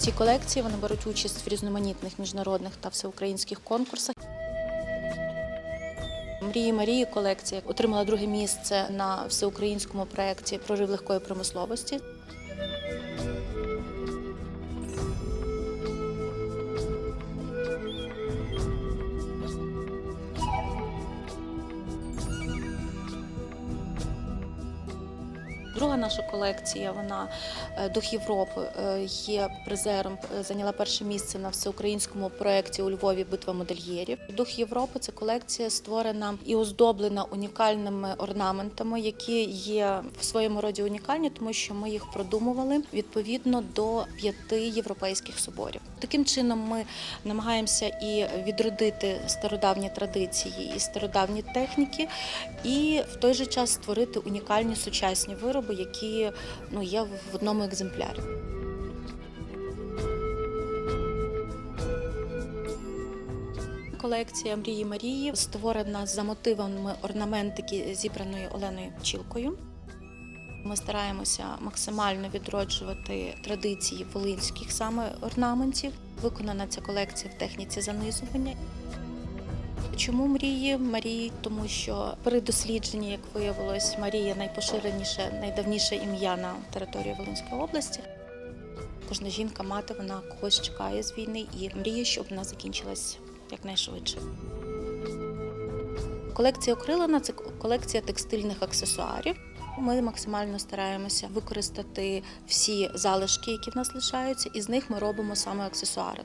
Ці колекції вони беруть участь в різноманітних міжнародних та всеукраїнських конкурсах. Мрії Марії колекція отримала друге місце на всеукраїнському проєкті Прорив легкої промисловості. Друга наша колекція, вона е, Дух Європи, е, є призером, е, зайняла перше місце на всеукраїнському проєкті у Львові Битва модельєрів. Дух Європи це колекція створена і оздоблена унікальними орнаментами, які є в своєму роді унікальні, тому що ми їх продумували відповідно до п'яти європейських соборів. Таким чином ми намагаємося і відродити стародавні традиції і стародавні техніки, і в той же час створити унікальні сучасні вироби, які ну, є в одному екземплярі. Колекція мрії Марії створена за мотивами орнаментики, зібраної Оленою Пчілкою. Ми стараємося максимально відроджувати традиції волинських саме орнаментів. Виконана ця колекція в техніці занизування. Чому мрії? Марії, тому що при дослідженні, як виявилось, Марія найпоширеніше, найдавніше ім'я на території Волинської області. Кожна жінка, мати, вона когось чекає з війни і мріє, щоб вона закінчилась якнайшвидше. Колекція окрилена це колекція текстильних аксесуарів. Ми максимально стараємося використати всі залишки, які в нас лишаються, і з них ми робимо саме аксесуари.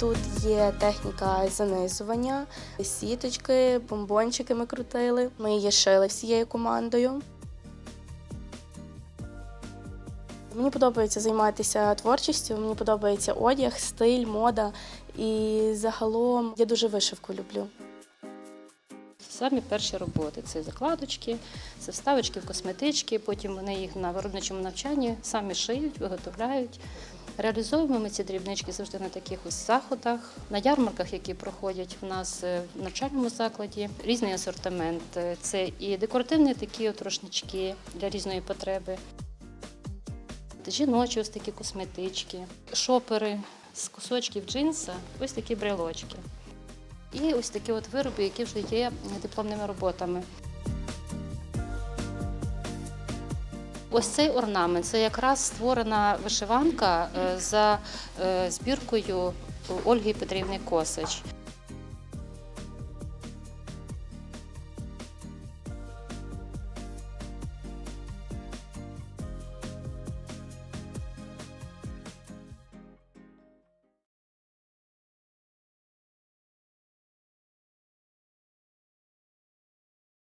Тут є техніка занизування, сіточки, бомбончики ми крутили. Ми її шили всією командою. Мені подобається займатися творчістю, мені подобається одяг, стиль, мода. І загалом я дуже вишивку люблю. Самі перші роботи це закладочки, це вставочки в косметички, потім вони їх на виробничому навчанні самі шиють, виготовляють. Реалізовуємо ми ці дрібнички завжди на таких ось заходах, на ярмарках, які проходять в нас е, в навчальному закладі. Різний асортимент. Е, Це і декоративні такі от рушнички для різної потреби. Жіночі ось такі косметички, шопери з кусочків джинса, ось такі брелочки. І ось такі от вироби, які вже є дипломними роботами. Ось цей орнамент це якраз створена вишиванка е, за е, збіркою Ольги Петрівни Косач.